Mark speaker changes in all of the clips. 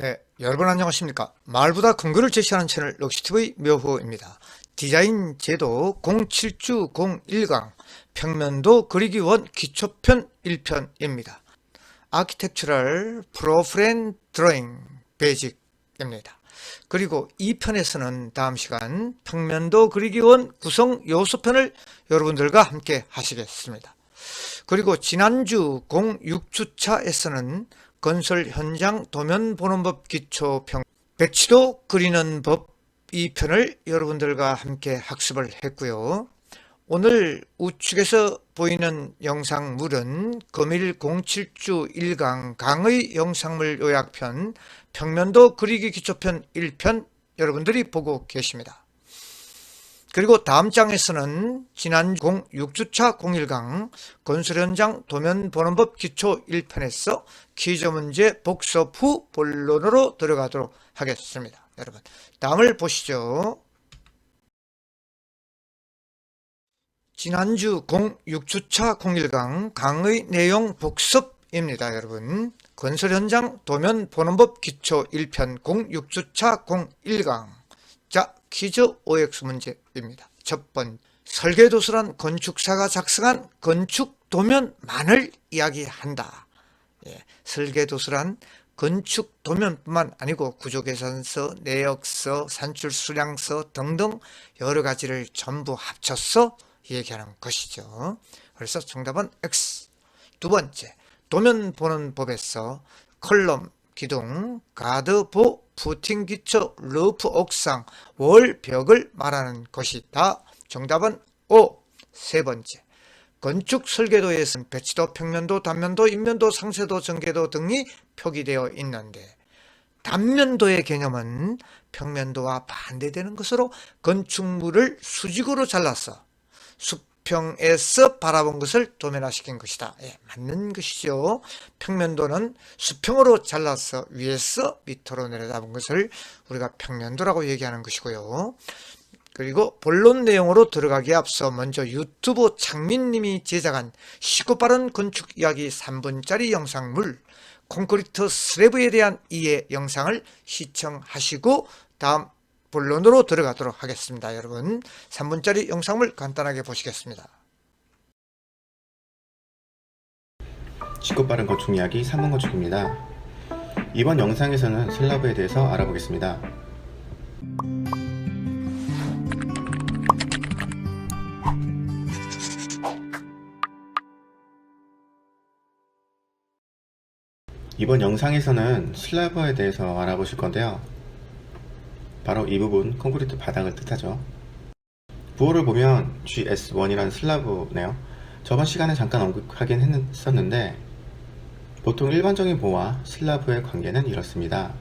Speaker 1: 네, 여러분 안녕하십니까. 말보다 근거를 제시하는 채널 럭시TV 묘호입니다. 디자인 제도 07주 01강 평면도 그리기 원 기초편 1편입니다. 아키텍처럴 프로프렌 드로잉 베이직입니다. 그리고 2편에서는 다음 시간 평면도 그리기 원 구성 요소편을 여러분들과 함께 하시겠습니다. 그리고 지난주 06주차에서는 건설 현장 도면 보는 법 기초평 배치도 그리는 법 2편을 여러분들과 함께 학습을 했고요. 오늘 우측에서 보이는 영상물은 금일 07주 1강 강의 영상물 요약편 평면도 그리기 기초편 1편 여러분들이 보고 계십니다. 그리고 다음 장에서는 지난 06주차 01강 건설 현장 도면 보는 법 기초 1편에서 퀴즈 문제 복습 후 본론으로 들어가도록 하겠습니다. 여러분, 다음을 보시죠. 지난주 06주차 01강 강의 내용 복습입니다. 여러분, 건설 현장 도면 보는 법 기초 1편 06주차 01강 자, 퀴즈 OX 문제입니다. 첫 번, 설계도서란 건축사가 작성한 건축 도면만을 이야기한다. 예, 설계도서란 건축 도면뿐만 아니고 구조계산서, 내역서, 산출수량서 등등 여러 가지를 전부 합쳐서 얘기하는 것이죠. 그래서 정답은 X. 두 번째, 도면 보는 법에서 컬럼, 기둥, 가드, 보, 푸팅 기초, 루프 옥상, 월, 벽을 말하는 것이다. 정답은 O. 세 번째. 건축 설계도에서는 배치도, 평면도, 단면도, 인면도, 상세도, 전개도 등이 표기되어 있는데 단면도의 개념은 평면도와 반대되는 것으로 건축물을 수직으로 잘라서 수평에서 바라본 것을 도면화시킨 것이다. 예, 맞는 것이죠. 평면도는 수평으로 잘라서 위에서 밑으로 내려다본 것을 우리가 평면도라고 얘기하는 것이고요. 그리고 본론 내용으로 들어가기에 앞서 먼저 유튜브 창민님이 제작한 쉽고 빠른 건축 이야기 3분짜리 영상물 콘크리트 슬래브에 대한 이해 영상을 시청하시고 다음 본론으로 들어가도록 하겠습니다. 여러분 3분짜리 영상물 간단하게 보시겠습니다.
Speaker 2: 쉽고 빠른 건축 이야기 3분 건축입니다. 이번 영상에서는 슬라브에 대해서 알아보겠습니다. 이번 영상에서는 슬라브에 대해서 알아보실 건데요. 바로 이 부분 콘크리트 바닥을 뜻하죠. 부호를 보면 GS1이라는 슬라브네요. 저번 시간에 잠깐 언급하긴 했었는데 보통 일반적인 보와 슬라브의 관계는 이렇습니다.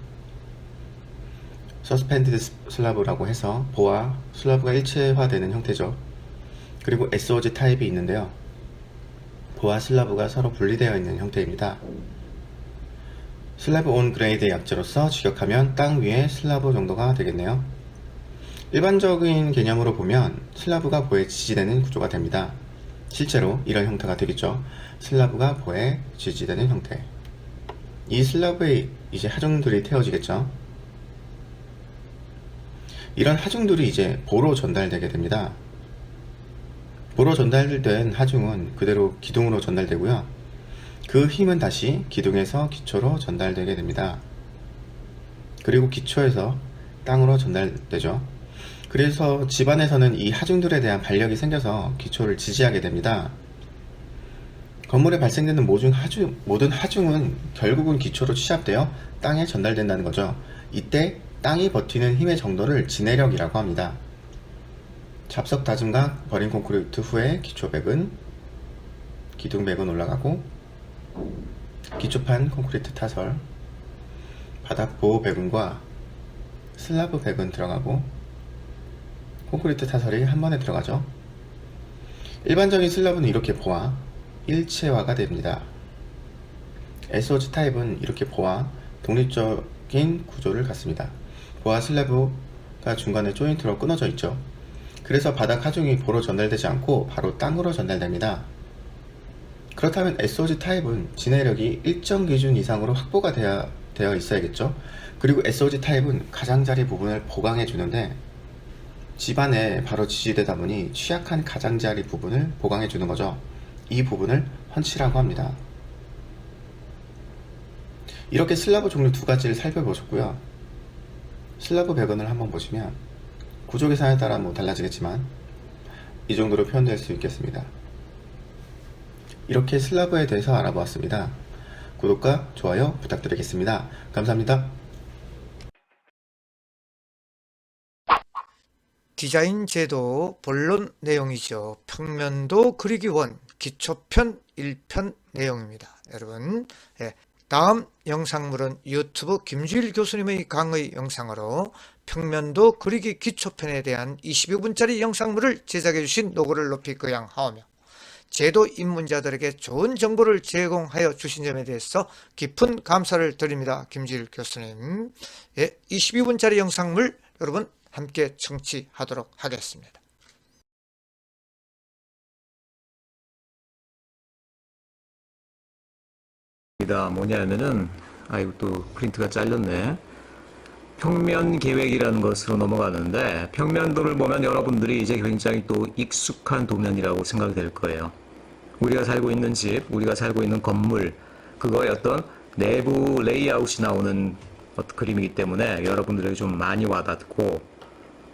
Speaker 2: 서스펜디드 슬라브라고 해서 보와 슬라브가 일체화되는 형태죠. 그리고 SOG 타입이 있는데요. 보와 슬라브가 서로 분리되어 있는 형태입니다. 슬라브 온 그레이드의 약자로서 직역하면 땅 위에 슬라브 정도가 되겠네요. 일반적인 개념으로 보면 슬라브가 보에 지지되는 구조가 됩니다. 실제로 이런 형태가 되겠죠. 슬라브가 보에 지지되는 형태. 이 슬라브에 이제 하중들이 태워지겠죠. 이런 하중들이 이제 보로 전달되게 됩니다. 보로 전달된 하중은 그대로 기둥으로 전달되고요. 그 힘은 다시 기둥에서 기초로 전달되게 됩니다. 그리고 기초에서 땅으로 전달되죠. 그래서 집안에서는 이 하중들에 대한 반력이 생겨서 기초를 지지하게 됩니다. 건물에 발생되는 모든 하중, 모든 하중은 결국은 기초로 취합되어 땅에 전달된다는 거죠. 이때 땅이 버티는 힘의 정도를 지내력이라고 합니다. 잡석 다짐각 버린 콘크리트 후에 기초백은 기둥백은 올라가고 기초판 콘크리트 타설 바닥 보호 배근과 슬라브 배근 들어가고 콘크리트 타설이 한 번에 들어가죠. 일반적인 슬라브는 이렇게 보아 일체화가 됩니다. SOG 타입은 이렇게 보아 독립적인 구조를 갖습니다. 보아 슬라브가 중간에 조인트로 끊어져 있죠. 그래서 바닥 하중이 보로 전달되지 않고 바로 땅으로 전달됩니다. 그렇다면 SOG 타입은 진해력이 일정 기준 이상으로 확보가 되어, 되어 있어야겠죠. 그리고 SOG 타입은 가장자리 부분을 보강해 주는데 집안에 바로 지지되다 보니 취약한 가장자리 부분을 보강해 주는 거죠. 이 부분을 헌치라고 합니다. 이렇게 슬라브 종류 두 가지를 살펴보셨고요. 슬라브 배건을 한번 보시면 구조 계산에 따라 뭐 달라지겠지만 이 정도로 표현될 수 있겠습니다. 이렇게 슬라브에 대해서 알아보았습니다. 구독과 좋아요 부탁드리겠습니다. 감사합니다.
Speaker 1: 디자인 제도 본론 내용이죠. 평면도 그리기 원 기초편 1편 내용입니다. 여러분, 예, 다음 영상물은 유튜브 김주일 교수님의 강의 영상으로 평면도 그리기 기초편에 대한 22분짜리 영상물을 제작해 주신 노고를 높이 거양하오며 제도 입문자들에게 좋은 정보를 제공하여 주신 점에 대해서 깊은 감사를 드립니다. 김주일 교수님. 예, 22분짜리 영상물 여러분 함께 청취하도록 하겠습니다.
Speaker 3: 다 뭐냐면은 아이고 또 프린트가 잘렸네. 평면 계획이라는 것으로 넘어가는데 평면도를 보면 여러분들이 이제 굉장히 또 익숙한 도면이라고 생각이 될 거예요. 우리가 살고 있는 집, 우리가 살고 있는 건물, 그거의 어떤 내부 레이아웃이 나오는 어떤 그림이기 때문에 여러분들에게 좀 많이 와닿고,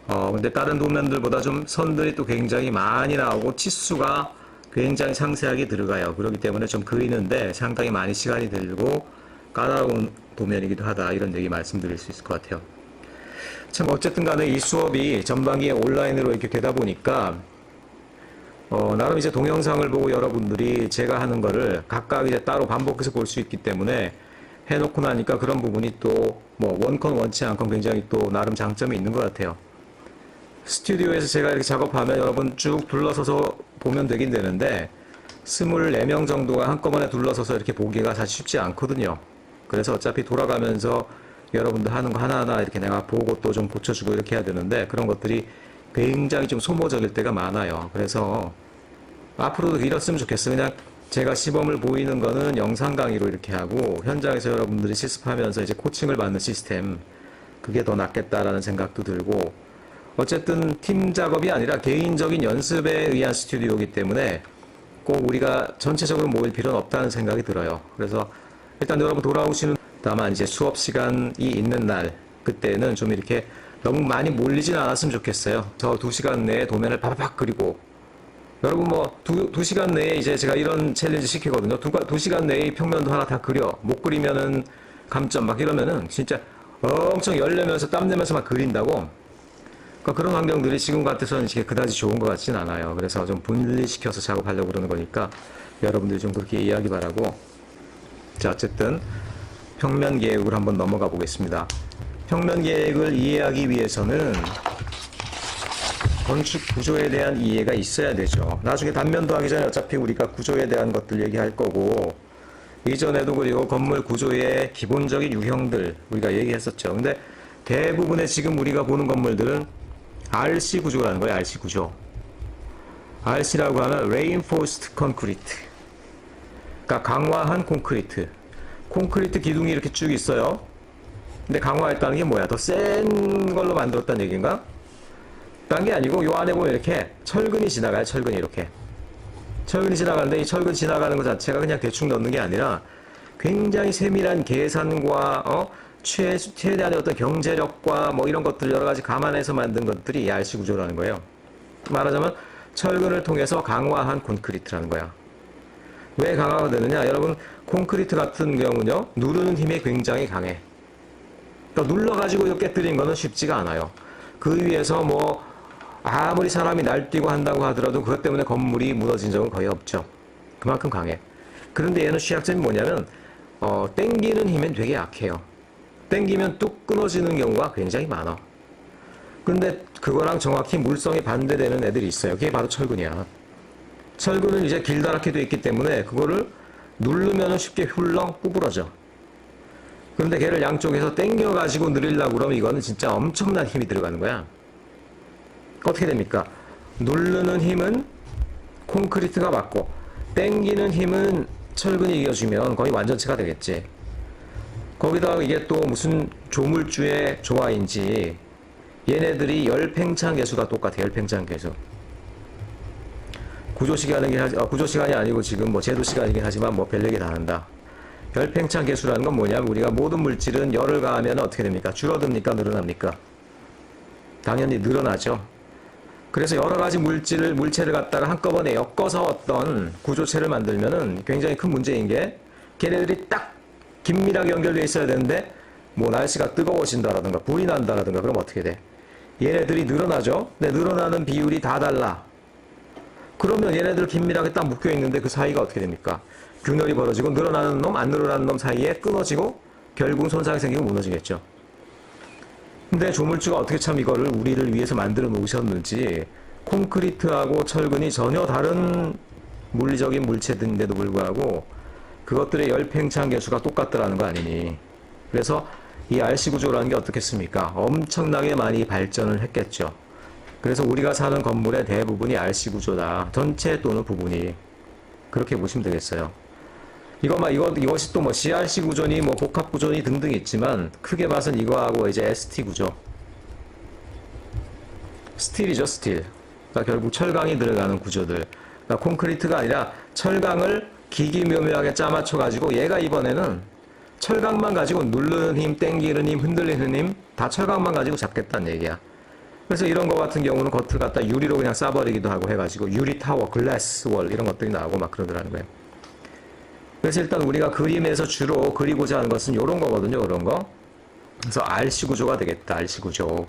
Speaker 3: 어, 근데 다른 도면들보다 좀 선들이 또 굉장히 많이 나오고 치수가 굉장히 상세하게 들어가요. 그렇기 때문에 좀 그리는데 상당히 많이 시간이 들고 까다로운 도면이기도 하다. 이런 얘기 말씀드릴 수 있을 것 같아요. 참 어쨌든 간에 이 수업이 전반기에 온라인으로 이렇게 되다 보니까 어, 나름 이제 동영상을 보고 여러분들이 제가 하는 거를 각각 이제 따로 반복해서 볼 수 있기 때문에 해놓고 나니까 그런 부분이 또 뭐 원컨 원치 않건 굉장히 또 나름 장점이 있는 것 같아요. 스튜디오에서 제가 이렇게 작업하면 여러분 쭉 둘러서서 보면 되긴 되는데 24명 정도가 한꺼번에 둘러서서 이렇게 보기가 사실 쉽지 않거든요. 그래서 어차피 돌아가면서 여러분들 하는 거 하나하나 이렇게 내가 보고 또 좀 고쳐주고 이렇게 해야 되는데 그런 것들이 굉장히 좀 소모적일 때가 많아요. 그래서 앞으로도 이렇으면 좋겠어요. 그냥 제가 시범을 보이는 거는 영상 강의로 이렇게 하고 현장에서 여러분들이 실습하면서 이제 코칭을 받는 시스템 그게 더 낫겠다라는 생각도 들고 어쨌든 팀 작업이 아니라 개인적인 연습에 의한 스튜디오이기 때문에 꼭 우리가 전체적으로 모일 필요는 없다는 생각이 들어요. 그래서 일단 여러분 돌아오시는 다만 이제 수업 시간이 있는 날 그때는 좀 이렇게 너무 많이 몰리진 않았으면 좋겠어요. 저 두 시간 내에 도면을 바박 그리고 여러분 뭐두 두 시간 내에 이제 제가 이런 챌린지 시키거든요. 두, 두 시간 내에 이 평면도 하나 다 그려 못 그리면은 감점 막 이러면은 진짜 엄청 열내면서 땀 내면서 막 그린다고 그러니까 그런 환경들이 지금 같아서는 이게 그다지 좋은 것 같진 않아요. 그래서 좀 분리시켜서 작업하려고 그러는 거니까 여러분들이 좀 그렇게 이해하기 바라고. 자, 어쨌든 평면 계획을 한번 넘어가 보겠습니다. 평면 계획을 이해하기 위해서는 건축 구조에 대한 이해가 있어야 되죠. 나중에 단면도 하기 전에 어차피 우리가 구조에 대한 것들 얘기할 거고, 이전에도 그리고 건물 구조의 기본적인 유형들 우리가 얘기했었죠. 근데 대부분의 지금 우리가 보는 건물들은 RC 구조라는 거예요. RC 구조. RC라고 하면 Reinforced Concrete. 그러니까 강화한 콘크리트. 콘크리트 기둥이 이렇게 쭉 있어요. 근데 강화했다는 게 뭐야? 더 센 걸로 만들었다는 얘기인가? 딴게 아니고 요 안에 보면 이렇게 철근이 지나가요. 철근이 이렇게. 철근이 지나가는데 이 철근 지나가는 것 자체가 그냥 대충 넣는 게 아니라 굉장히 세밀한 계산과 어? 최, 최대한의 어떤 경제력과 뭐 이런 것들 여러 가지 감안해서 만든 것들이 이 RC 구조라는 거예요. 말하자면 철근을 통해서 강화한 콘크리트라는 거야. 왜 강화가 되느냐? 여러분, 콘크리트 같은 경우는요, 누르는 힘이 굉장히 강해. 그러니까 눌러가지고 이렇게 깨뜨리는 거는 쉽지가 않아요. 그 위에서 뭐, 아무리 사람이 날뛰고 한다고 하더라도 그것 때문에 건물이 무너진 적은 거의 없죠. 그만큼 강해. 그런데 얘는 취약점이 뭐냐면, 어, 땡기는 힘은 되게 약해요. 땡기면 뚝 끊어지는 경우가 굉장히 많아. 근데 그거랑 정확히 물성이 반대되는 애들이 있어요. 그게 바로 철근이야. 철근은 이제 길다랗게 돼 있기 때문에 그거를 누르면 쉽게 훌렁 구부러져. 그런데 걔를 양쪽에서 땡겨가지고 늘리려고 그러면 이거는 진짜 엄청난 힘이 들어가는 거야. 어떻게 됩니까? 누르는 힘은 콘크리트가 맞고 땡기는 힘은 철근이 이겨주면 거의 완전체가 되겠지. 거기다가 이게 또 무슨 조물주의 조화인지 얘네들이 열팽창 개수가 똑같아 열팽창 개수. 구조 시간이긴 하지, 어, 구조 시간이 아니고 지금 뭐 제도 시간이긴 하지만 뭐 별 얘기 다 한다. 열팽창 개수라는 건 뭐냐면 우리가 모든 물질은 열을 가하면 어떻게 됩니까? 줄어듭니까? 늘어납니까? 당연히 늘어나죠. 그래서 여러 가지 물질을 물체를 갖다가 한꺼번에 엮어서 어떤 구조체를 만들면은 굉장히 큰 문제인 게 걔네들이 딱 긴밀하게 연결되어 있어야 되는데 뭐 날씨가 뜨거워진다라든가 불이 난다라든가 그럼 어떻게 돼? 얘네들이 늘어나죠. 근데 늘어나는 비율이 다 달라. 그러면 얘네들 긴밀하게 딱 묶여 있는데 그 사이가 어떻게 됩니까? 균열이 벌어지고 늘어나는 놈, 안 늘어나는 놈 사이에 끊어지고 결국 손상이 생기고 무너지겠죠. 근데 조물주가 어떻게 참 이거를 우리를 위해서 만들어 놓으셨는지 콘크리트하고 철근이 전혀 다른 물리적인 물체인데도 불구하고 그것들의 열팽창 개수가 똑같더라는 거 아니니. 그래서 이 RC 구조라는 게 어떻겠습니까? 엄청나게 많이 발전을 했겠죠. 그래서 우리가 사는 건물의 대부분이 RC 구조다. 전체 또는 부분이. 그렇게 보시면 되겠어요. 이것만 이것 이것이 또 뭐 CRC 구조니 뭐 복합 구조니 등등 있지만 크게 봐선 이거하고 이제 ST 구조. 스틸이죠, 스틸. 그러니까 결국 철강이 들어가는 구조들. 그러니까 콘크리트가 아니라 철강을 기기묘묘하게 짜맞춰 가지고 얘가 이번에는 철강만 가지고 누르는 힘, 땡기는 힘, 흔들리는 힘 다 철강만 가지고 잡겠다는 얘기야. 그래서 이런 거 같은 경우는 겉을 갖다 유리로 그냥 싸버리기도 하고 해가지고 유리 타워, 글라스 월 이런 것들이 나오고 막 그러더라는 거예요. 그래서 일단 우리가 그림에서 주로 그리고자 하는 것은 이런 거거든요, 이런 거. 그래서 RC 구조가 되겠다, RC 구조.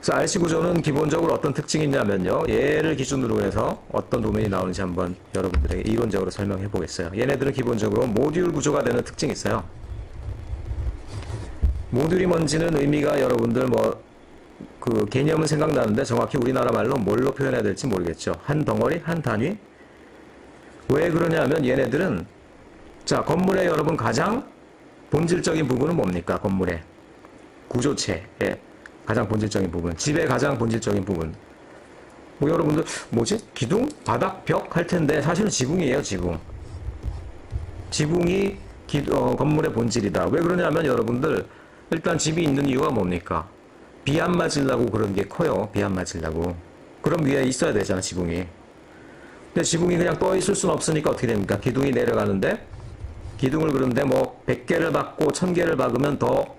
Speaker 3: 그래서 RC 구조는 기본적으로 어떤 특징이 있냐면요. 얘를 기준으로 해서 어떤 도면이 나오는지 한번 여러분들에게 이론적으로 설명해 보겠어요. 얘네들은 기본적으로 모듈 구조가 되는 특징이 있어요. 모듈이 뭔지는 의미가 여러분들 뭐 그 개념은 생각나는데 정확히 우리나라 말로 뭘로 표현해야 될지 모르겠죠. 한 덩어리, 한 단위. 왜 그러냐면 얘네들은 자 건물의 여러분 가장 본질적인 부분은 뭡니까? 건물의 구조체의 가장 본질적인 부분, 집의 가장 본질적인 부분. 뭐 여러분들 뭐지? 기둥, 바닥, 벽 할 텐데 사실은 지붕이에요, 지붕. 지붕이 기- 어, 건물의 본질이다. 왜 그러냐면 여러분들 일단 집이 있는 이유가 뭡니까? 비 안 맞으려고 그런 게 커요. 비 안 맞으려고. 그럼 위에 있어야 되잖아, 지붕이. 근데 지붕이 그냥 떠 있을 수는 없으니까 어떻게 됩니까? 기둥이 내려가는데 기둥을 그런데 뭐 100개를 박고 1000개를 박으면 더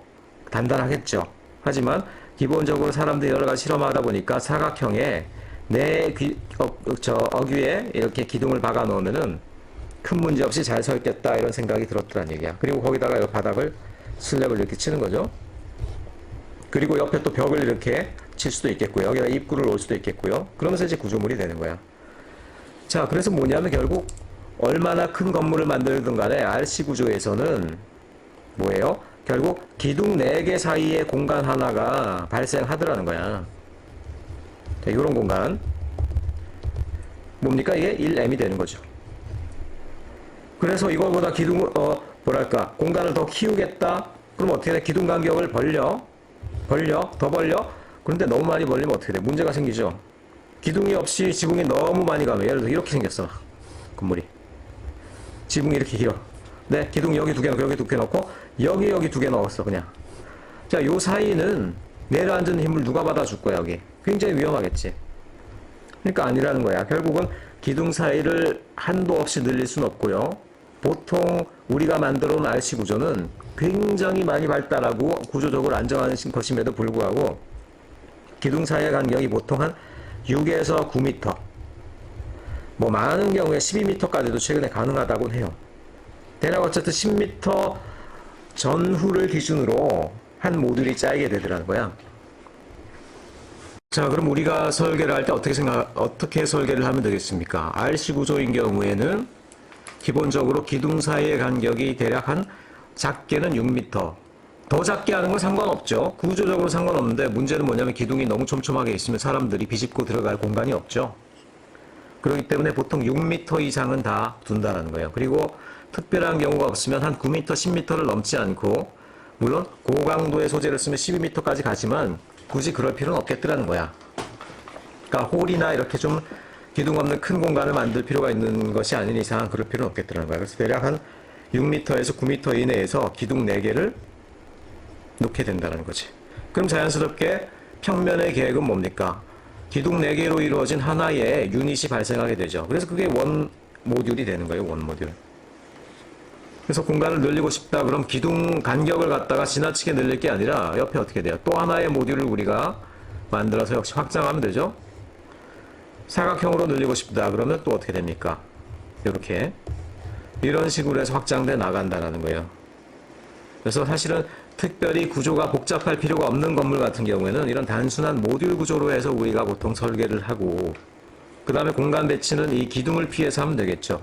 Speaker 3: 단단하겠죠. 하지만 기본적으로 사람들이 여러 가지 실험하다 보니까 사각형에 내 귀, 어, 저 어귀에 이렇게 기둥을 박아 놓으면은 큰 문제 없이 잘 서 있겠다 이런 생각이 들었더란 얘기야. 그리고 거기다가 이 바닥을 슬랩을 이렇게 치는 거죠. 그리고 옆에 또 벽을 이렇게 칠 수도 있겠고요. 여기다 입구를 놓을 수도 있겠고요. 그러면서 이제 구조물이 되는 거야. 자, 그래서 뭐냐면 결국 얼마나 큰 건물을 만들든 간에 RC 구조에서는 뭐예요? 결국 기둥 4개 사이의 공간 하나가 발생하더라는 거야. 자, 이런 공간. 뭡니까? 이게 1m이 되는 거죠. 그래서 이거보다 기둥을, 어, 뭐랄까, 공간을 더 키우겠다? 그럼 어떻게 돼? 기둥 간격을 벌려? 벌려? 더 벌려? 그런데 너무 많이 벌리면 어떻게 돼? 문제가 생기죠. 기둥이 없이 지붕이 너무 많이 가면 예를 들어 이렇게 생겼어. 건물이. 지붕이 이렇게 길어. 네, 기둥 여기 두 개 넣고 여기 두 개 넣고 여기 여기 두 개 넣었어 그냥. 자, 요 사이는 내려앉은 힘을 누가 받아줄 거야 여기. 굉장히 위험하겠지. 그러니까 아니라는 거야. 결국은 기둥 사이를 한도 없이 늘릴 수는 없고요. 보통 우리가 만들어 놓은 RC 구조는 굉장히 많이 발달하고 구조적으로 안정한 것임에도 불구하고 기둥 사이의 간격이 보통 한 6에서 9m. 뭐 많은 경우에 12m까지도 최근에 가능하다고 해요. 대략 어쨌든 10m 전후를 기준으로 한 모듈이 짜이게 되더라는 거야. 자, 그럼 우리가 설계를 할 때 어떻게 생각, 어떻게 설계를 하면 되겠습니까? RC 구조인 경우에는 기본적으로 기둥 사이의 간격이 대략 한 작게는 6m. 더 작게 하는 건 상관없죠. 구조적으로 상관없는데 문제는 뭐냐면 기둥이 너무 촘촘하게 있으면 사람들이 비집고 들어갈 공간이 없죠. 그렇기 때문에 보통 6m 이상은 다 둔다는 거예요. 그리고 특별한 경우가 없으면 한 9m, 10m를 넘지 않고 물론 고강도의 소재를 쓰면 12m까지 가지만 굳이 그럴 필요는 없겠더라는 거야. 그러니까 홀이나 이렇게 좀 기둥 없는 큰 공간을 만들 필요가 있는 것이 아닌 이상 그럴 필요는 없겠다는 거야. 그래서 대략 한 6m에서 9m 이내에서 기둥 4개를 놓게 된다는 거지. 그럼 자연스럽게 평면의 계획은 뭡니까? 기둥 4개로 이루어진 하나의 유닛이 발생하게 되죠. 그래서 그게 원 모듈이 되는 거예요. 원 모듈. 그래서 공간을 늘리고 싶다. 그럼 기둥 간격을 갖다가 지나치게 늘릴 게 아니라 옆에 어떻게 돼요? 또 하나의 모듈을 우리가 만들어서 역시 확장하면 되죠. 사각형으로 늘리고 싶다. 그러면 또 어떻게 됩니까? 이렇게 이런 식으로 해서 확장돼 나간다라는 거예요. 그래서 사실은 특별히 구조가 복잡할 필요가 없는 건물 같은 경우에는 이런 단순한 모듈 구조로 해서 우리가 보통 설계를 하고 그 다음에 공간 배치는 이 기둥을 피해서 하면 되겠죠.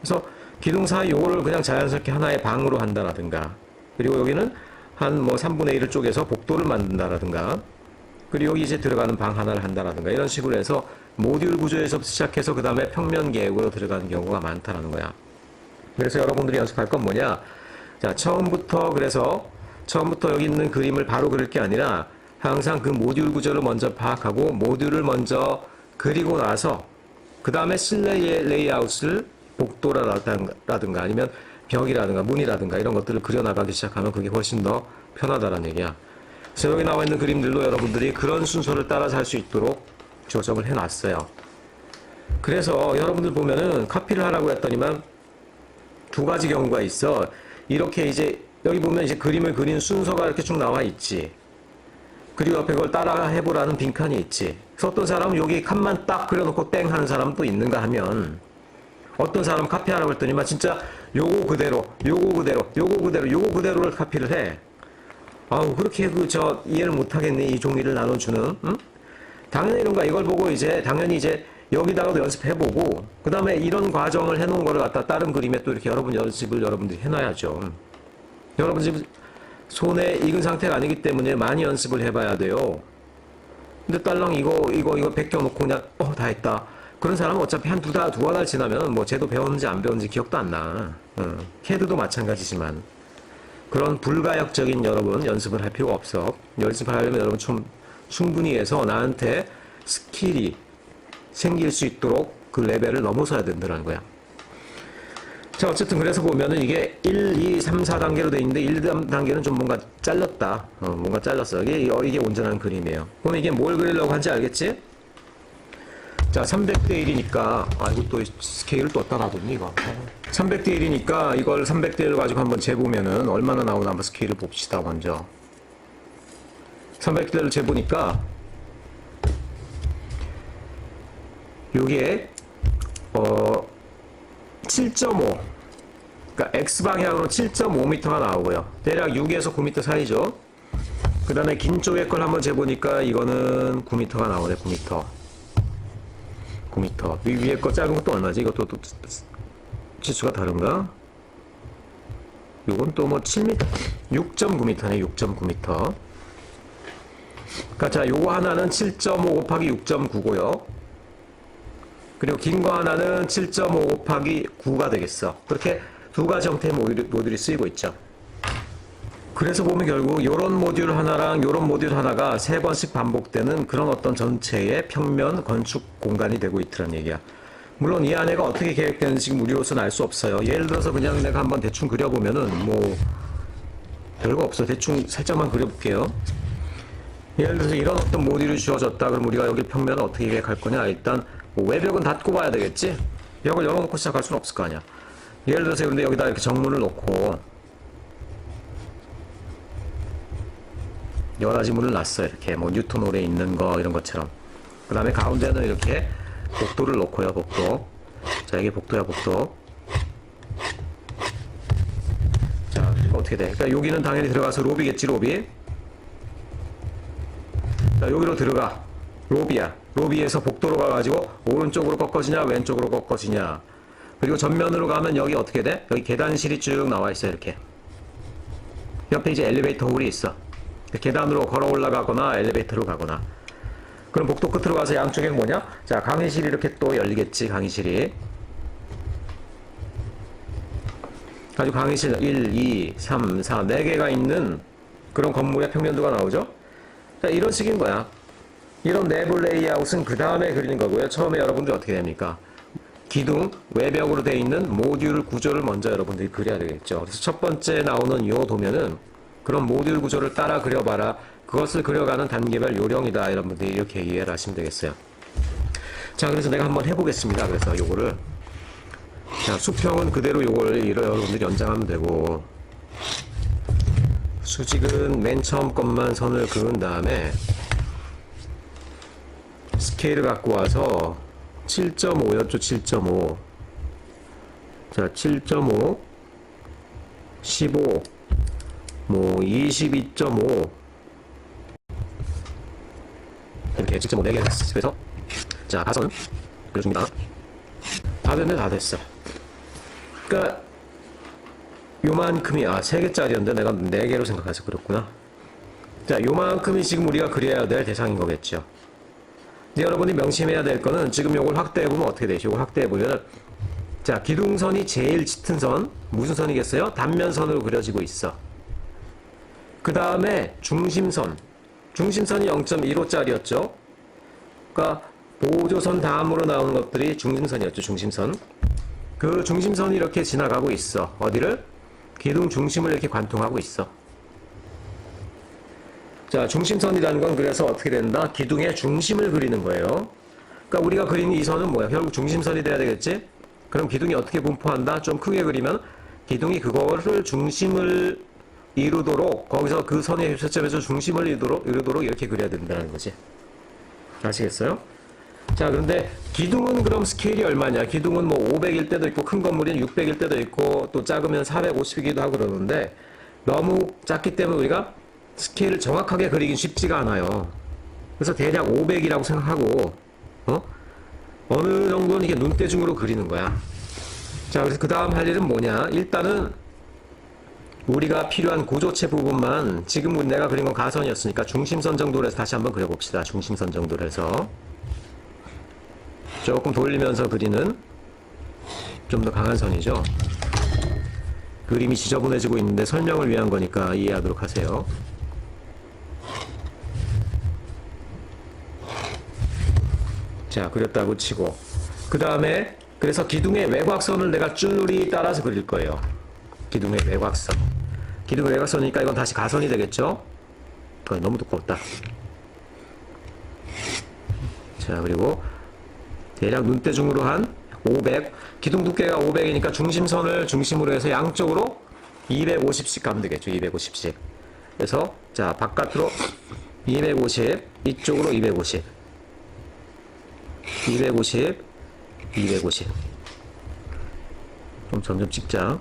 Speaker 3: 그래서 기둥 사이 요거를 그냥 자연스럽게 하나의 방으로 한다라든가 그리고 여기는 한 뭐 3분의 1을 쪼개서 복도를 만든다라든가 그리고 여기 이제 들어가는 방 하나를 한다라든가 이런 식으로 해서 모듈 구조에서 시작해서 그 다음에 평면 계획으로 들어가는 경우가 많다라는 거야. 그래서 여러분들이 연습할 건 뭐냐? 자, 처음부터 그래서 처음부터 여기 있는 그림을 바로 그릴 게 아니라 항상 그 모듈 구조를 먼저 파악하고 모듈을 먼저 그리고 나서 그 다음에 실내 레이아웃을 복도라든가 아니면 벽이라든가 문이라든가 이런 것들을 그려나가기 시작하면 그게 훨씬 더 편하다는 얘기야. 그래서 여기 나와 있는 그림들로 여러분들이 그런 순서를 따라서 할 수 있도록 조정을 해놨어요. 그래서 여러분들 보면은 카피를 하라고 했더니만 두 가지 경우가 있어. 이렇게 이제 여기 보면 이제 그림을 그린 순서가 이렇게 쭉 나와 있지. 그리고 옆에 그걸 따라 해보라는 빈칸이 있지. 그래서 어떤 사람은 여기 칸만 딱 그려놓고 땡 하는 사람은 또 있는가 하면 어떤 사람 카피하라고 했더니만 진짜 요거 그대로, 요거 그대로, 요거 그대로, 요거 그대로를 카피를 해. 아우 그렇게 그 저 이해를 못하겠네 이 종이를 나눠주는. 응? 당연히 이런 거 이걸 보고 이제 당연히 이제 여기다가도 연습해보고 그 다음에 이런 과정을 해놓은 거를 갖다 다른 그림에 또 이렇게 여러분 연습을 여러분들이 해놔야죠. 여러분 지금 손에 익은 상태가 아니기 때문에 많이 연습을 해봐야 돼요. 근데 딸랑 이거 이거 이거 베껴놓고 그냥 어다 했다. 그런 사람은 어차피 한 두달 두어 달 지나면 뭐 쟤도 배웠는지 안 배웠는지 기억도 안 나. 어, 캐드도 마찬가지지만 그런 불가역적인 여러분 연습을 할 필요가 없어. 연습을 하려면 여러분 좀 충분히 해서 나한테 스킬이 생길 수 있도록 그 레벨을 넘어서야 된다는 거야. 자, 어쨌든 그래서 보면은 이게 1, 2, 3, 4단계로 돼 있는데 1, 3단계는 좀 뭔가 잘렸다. 어, 뭔가 잘렸어. 이게, 이게 온전한 그림이에요. 그럼 이게 뭘 그리려고 하는지 알겠지? 자, 300대 1이니까, 아이고 또 스케일을 또 어디다 놔뒀니, 이거. 300대 1이니까 이걸 300대 1을 가지고 한번 재보면은 얼마나 나오나 한번 스케일을 봅시다, 먼저. 300대 1을 재보니까, 요게, 어, 7.5. 그러니까 X방향으로 7.5m가 나오고요. 대략 6에서 9m 사이죠. 그 다음에 긴 쪽의 걸 한번 재보니까 이거는 9m가 나오네, 9m. 9m. 위, 위에 거 작은 것도 얼마지? 이것도 또 치수가 다른가? 요건 또 뭐 7m, 6.9m네, 6.9m. 그니까 자, 요거 하나는 7.5 곱하기 6.9고요. 그리고 긴 거 하나는 7.5 곱하기 9가 되겠어. 그렇게 두 가지 형태의 모듈, 모듈이 쓰이고 있죠. 그래서 보면 결국 이런 모듈 하나랑 이런 모듈 하나가 세 번씩 반복되는 그런 어떤 전체의 평면 건축 공간이 되고 있더란 얘기야. 물론 이 안에가 어떻게 계획되는지 지금 우리로서는 알 수 없어요. 예를 들어서 그냥 내가 한번 대충 그려보면은 뭐 별거 없어. 대충 살짝만 그려볼게요. 예를 들어서 이런 어떤 모듈이 주어졌다. 그럼 우리가 여기 평면을 어떻게 계획할 거냐? 일단 뭐 외벽은 닫고 봐야 되겠지? 벽을 열어놓고 시작할 수는 없을 거 아니야. 예를 들어서 근데 여기다 이렇게 정문을 놓고 여러 가지 문을 놨어요. 이렇게 뭐 뉴턴 홀에 있는 거 이런 것처럼. 그 다음에 가운데는 이렇게 복도를 놓고요. 복도. 자 이게 복도야 복도. 자 어떻게 돼? 그러니까 여기는 당연히 들어가서 로비겠지 로비. 자 여기로 들어가. 로비야. 로비에서 복도로 가가지고 오른쪽으로 꺾어지냐 왼쪽으로 꺾어지냐. 그리고 전면으로 가면 여기 어떻게 돼? 여기 계단실이 쭉 나와 있어요 이렇게. 옆에 이제 엘리베이터 홀이 있어. 계단으로 걸어 올라가거나 엘리베이터로 가거나. 그럼 복도 끝으로 가서 양쪽에 뭐냐? 자, 강의실이 이렇게 또 열리겠지, 강의실이. 아주 강의실 1, 2, 3, 4, 4개가 있는 그런 건물의 평면도가 나오죠? 자, 이런 식인 거야. 이런 내부 레이아웃은 그 다음에 그리는 거고요. 처음에 여러분들이 어떻게 됩니까? 기둥 외벽으로 되어 있는 모듈 구조를 먼저 여러분들이 그려야 되겠죠. 그래서 첫 번째 나오는 이 도면은 그런 모듈 구조를 따라 그려봐라. 그것을 그려가는 단계별 요령이다. 여러분들이 이렇게 이해를 하시면 되겠어요. 자, 그래서 내가 한번 해보겠습니다. 그래서 요거를 자, 수평은 그대로 요걸 여러분들이 연장하면 되고 수직은 맨 처음 것만 선을 그은 다음에 스케일을 갖고 와서 7.5였죠 7.5 자 7.5 15 뭐 22.5 이렇게 7.5 4개 했어 그래서 자 가선 그려줍니다. 다 됐네 다 됐어. 그니까 요만큼이 아 3개짜리였는데 내가 4개로 생각해서 그렇구나. 자 요만큼이 지금 우리가 그려야 될 대상인 거겠죠 근데 여러분이 명심해야 될 거는 지금 요걸 확대해 보면 어떻게 되죠? 요걸 확대해 보면 자 기둥선이 제일 짙은 선 무슨 선이겠어요? 단면선으로 그려지고 있어. 그 다음에 중심선 중심선이 0.15짜리였죠. 그러니까 보조선 다음으로 나오는 것들이 중심선이었죠. 중심선. 그 중심선이 이렇게 지나가고 있어. 어디를? 기둥 중심을 이렇게 관통하고 있어. 자, 중심선이라는 건 그래서 어떻게 된다? 기둥의 중심을 그리는 거예요. 그러니까 우리가 그리는 이 선은 뭐야? 결국 중심선이 돼야 되겠지? 그럼 기둥이 어떻게 분포한다? 좀 크게 그리면 기둥이 그거를 중심을 이루도록 거기서 그 선의 교차점에서 중심을 이루도록, 이루도록 이렇게 그려야 된다는 거지. 아시겠어요? 자, 그런데 기둥은 그럼 스케일이 얼마냐? 기둥은 뭐 500일 때도 있고 큰 건물은 600일 때도 있고 또 작으면 450이기도 하고 그러는데 너무 작기 때문에 우리가 스케일을 정확하게 그리긴 쉽지가 않아요. 그래서 대략 500이라고 생각하고 어? 어느 정도는 이게 눈대중으로 그리는 거야. 자, 그래서 그 다음 할 일은 뭐냐? 일단은 우리가 필요한 구조체 부분만 지금 내가 그린 건 가선이었으니까 중심선 정도로 해서 다시 한번 그려봅시다. 중심선 정도로 해서 조금 돌리면서 그리는 좀 더 강한 선이죠. 그림이 지저분해지고 있는데 설명을 위한 거니까 이해하도록 하세요. 자, 그렸다고 치고. 그 다음에, 그래서 기둥의 외곽선을 내가 줄누리 따라서 그릴 거예요. 기둥의 외곽선. 기둥의 외곽선이니까 이건 다시 가선이 되겠죠? 그건 너무 두껍다. 자, 그리고 대략 눈대중으로 한 500. 기둥 두께가 500이니까 중심선을 중심으로 해서 양쪽으로 250씩 가면 되겠죠. 250씩. 그래서, 자, 바깥으로 250, 이쪽으로 250. 250, 250. 좀 점점 찍자.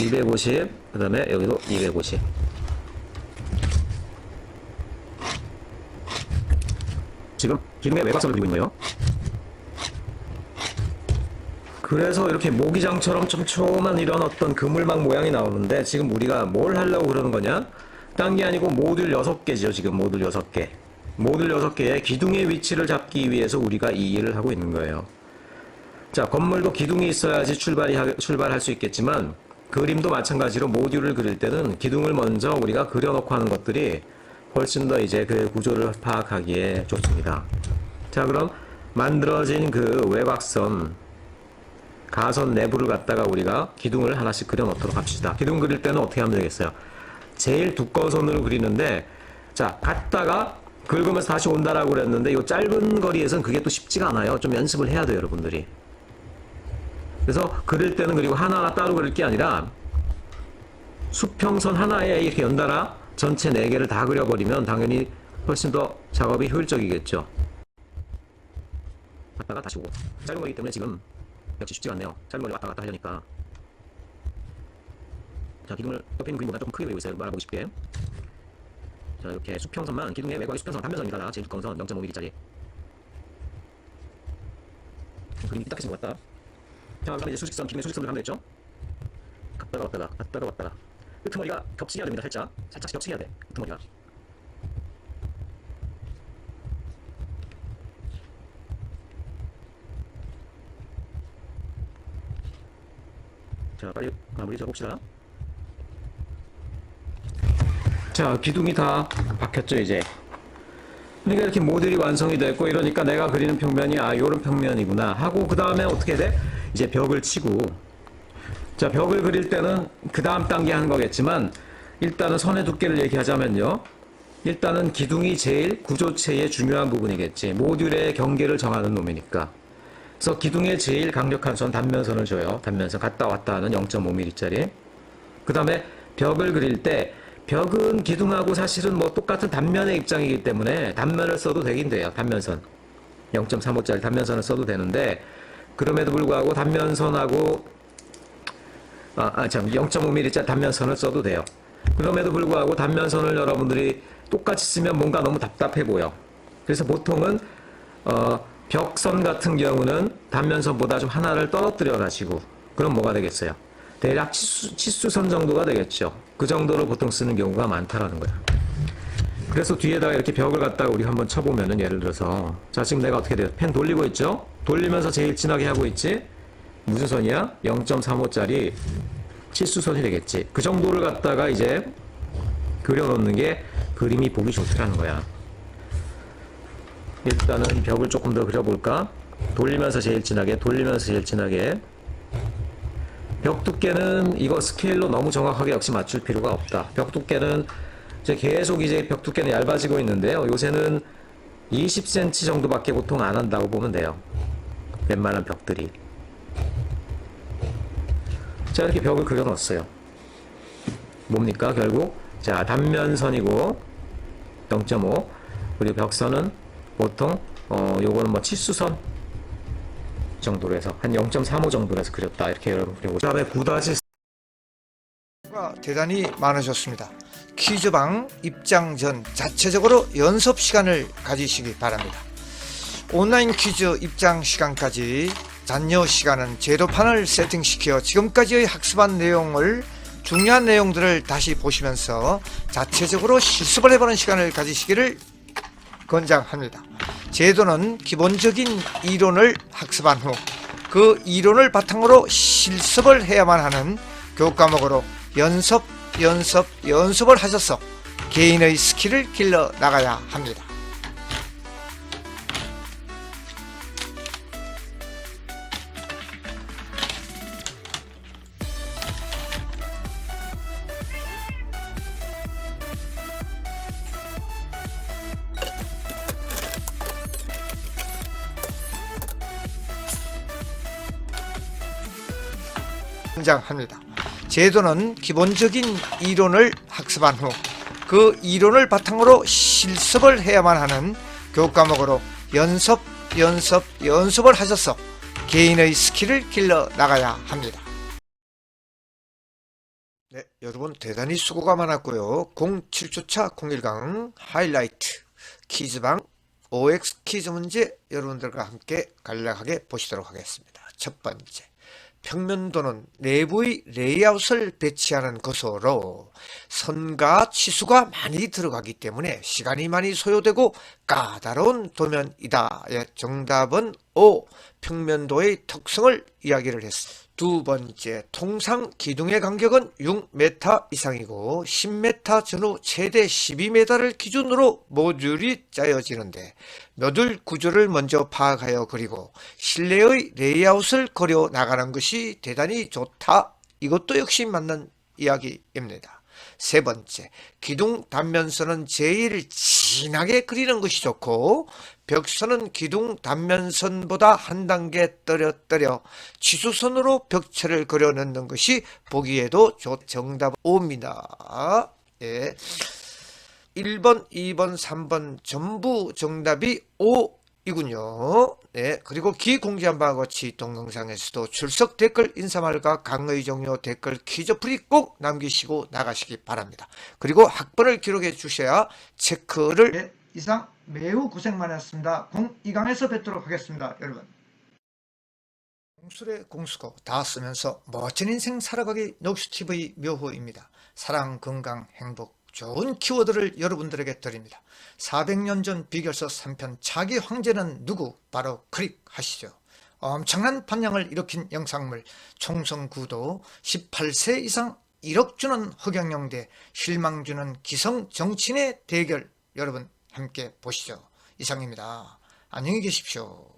Speaker 3: 250, 그 다음에 여기도 250. 지금 기둥의 외곽선을 그리고 있는 거예요. 그래서 이렇게 모기장처럼 촘촘한 이런 어떤 그물망 모양이 나오는데 지금 우리가 뭘 하려고 그러는 거냐? 딴 게 아니고 모듈 6개죠. 지금 모듈 6개. 모듈 6개의 기둥의 위치를 잡기 위해서 우리가 이 일을 하고 있는 거예요. 자, 건물도 기둥이 있어야지 출발이 하- 출발할 수 있겠지만 그림도 마찬가지로 모듈을 그릴 때는 기둥을 먼저 우리가 그려놓고 하는 것들이 훨씬 더 이제 그 구조를 파악하기에 좋습니다. 자, 그럼 만들어진 그 외곽선 가선 내부를 갖다가 우리가 기둥을 하나씩 그려 놓도록 합시다. 기둥 그릴 때는 어떻게 하면 되겠어요? 제일 두꺼운 선으로 그리는데 자 갔다가 긁으면서 다시 온다라고 그랬는데 이 짧은 거리에서는 그게 또 쉽지가 않아요. 좀 연습을 해야 돼요, 여러분들이. 그래서 그릴 때는 그리고 하나하나 따로 그릴 게 아니라 수평선 하나에 이렇게 연달아 전체 네 개를 다 그려버리면 당연히 훨씬 더 작업이 효율적이겠죠. 갔다가 다시 오고 짧은 거기 때문에 지금 역시 쉽지가 않네요. 짧은 거리 왔다 갔다 하려니까. 자, 기둥을 옆에 있는 그림보다 조금 크게 그리고 있어요. 말아보기 쉽게. 자, 이렇게 수평선만, 기둥의 외곽의 수평선 단면선입니다. 제일 두꺼운 선 0.5mm짜리. 그림이 삐딱해진 것 같다. 자, 그다음에 이제 수직선, 기둥의 수직선을 하면 됐죠? 갔다가 왔다가, 갔다가 왔다가. 끄트머리가 겹치게 해야 됩니다, 살짝. 살짝 겹치게 해야 돼, 끄트머리가. 자, 빨리 마무리 잡읍시다. 자, 기둥이 다 박혔죠, 이제. 그러니까 이렇게 모델이 완성이 됐고 이러니까 내가 그리는 평면이 아 요런 평면이구나 하고 그 다음에 어떻게 돼? 이제 벽을 치고. 자 벽을 그릴 때는 그 다음 단계 하는 거겠지만 일단은 선의 두께를 얘기하자면요. 일단은 기둥이 제일 구조체의 중요한 부분이겠지. 모듈의 경계를 정하는 놈이니까. 그래서 기둥에 제일 강력한 선 단면선을 줘요. 단면선 갔다 왔다 하는 0.5mm짜리. 그 다음에 벽을 그릴 때 벽은 기둥하고 사실은 뭐 똑같은 단면의 입장이기 때문에 단면을 써도 되긴 돼요. 단면선. 0.35짜리 단면선을 써도 되는데 그럼에도 불구하고 단면선하고 아, 아, 참 0.5mm짜리 단면선을 써도 돼요. 그럼에도 불구하고 단면선을 여러분들이 똑같이 쓰면 뭔가 너무 답답해 보여. 그래서 보통은 어, 벽선 같은 경우는 단면선보다 좀 하나를 떨어뜨려 가지고 그럼 뭐가 되겠어요? 대략 치수, 치수선 정도가 되겠죠. 그 정도로 보통 쓰는 경우가 많다라는 거야. 그래서 뒤에다가 이렇게 벽을 갖다가 우리 한번 쳐보면은 예를 들어서 자 지금 내가 어떻게 돼요? 펜 돌리고 있죠? 돌리면서 제일 진하게 하고 있지? 무슨 선이야? 0.35짜리 치수선이 되겠지. 그 정도를 갖다가 이제 그려놓는 게 그림이 보기 좋더라는 거야. 일단은 벽을 조금 더 그려볼까? 돌리면서 제일 진하게, 돌리면서 제일 진하게. 벽 두께는 이거 스케일로 너무 정확하게 역시 맞출 필요가 없다. 벽 두께는 이제 계속 이제 벽 두께는 얇아지고 있는데요. 요새는 20cm 정도밖에 보통 안 한다고 보면 돼요. 웬만한 벽들이. 자, 이렇게 벽을 그려 넣었어요. 뭡니까, 결국? 자, 단면선이고 0.5. 그리고 벽선은 보통, 어, 요거는 뭐 치수선 정도로 해서 한 0.35 정도로 해서 그렸다. 이렇게 여러분 그리고 그다음에 9다시
Speaker 1: 가 대단히 많으셨습니다. 퀴즈방 입장 전 자체적으로 연습 시간을 가지시기 바랍니다. 온라인 퀴즈 입장 시간까지 잔여 시간은 제도판을 세팅시켜 지금까지의 학습한 내용을 중요한 내용들을 다시 보시면서 자체적으로 실습을 해보는 시간을 가지시기를 권장합니다. 제도는 기본적인 이론을 학습한 후 그 이론을 바탕으로 실습을 해야만 하는 교육 과목으로 연습, 연습, 연습을 하셔서 개인의 스킬을 길러 나가야 합니다. 권장합니다. 제도는 기본적인 이론을 학습한 후 그 이론을 바탕으로 실습을 해야만 하는 교육 과목으로 연습, 연습, 연습을 하셔서 개인의 스킬을 길러 나가야 합니다. 네, 여러분 대단히 수고가 많았고요. 07주차 01강 하이라이트 퀴즈방 OX 퀴즈 문제 여러분들과 함께 간략하게 보시도록 하겠습니다. 첫 번째. 평면도는 내부의 레이아웃을 배치하는 것으로 선과 치수가 많이 들어가기 때문에 시간이 많이 소요되고 까다로운 도면이다. 예, 정답은 O. 평면도의 특성을 이야기를 했습니다. 두 번째, 통상 기둥의 간격은 6m 이상이고 10m 전후 최대 12m를 기준으로 모듈이 짜여지는데 모듈 구조를 먼저 파악하여 그리고 실내의 레이아웃을 그려 나가는 것이 대단히 좋다. 이것도 역시 맞는 이야기입니다. 세 번째, 기둥 단면선은 제일 진하게 그리는 것이 좋고 벽선은 기둥 단면선보다 한 단계 떨어뜨려 치수선으로 벽체를 그려 넣는 것이 보기에도 좋 정답 5입니다. 예. 1번, 2번, 3번 전부 정답이 5이군요. 네. 그리고 기공지한 바와 같이 동영상에서도 출석 댓글 인사말과 강의 종료 댓글 퀴즈 풀이 꼭 남기시고 나가시기 바랍니다. 그리고 학번을 기록해 주셔야 체크를 네, 이상 매우 고생 많았습니다. 02강에서 뵙도록 하겠습니다. 여러분. 공술의 공수고 다 쓰면서 멋진 인생 살아가기 녹수TV 묘호입니다. 사랑, 건강, 행복, 좋은 키워드를 여러분들에게 드립니다. 400년 전 비결서 3편 자기 황제는 누구? 바로 클릭하시죠. 엄청난 반향을 일으킨 영상물 총선 구도 18세 이상 1억 주는 허경영 대 실망 주는 기성 정치인의 대결 여러분 함께 보시죠. 이상입니다. 안녕히 계십시오.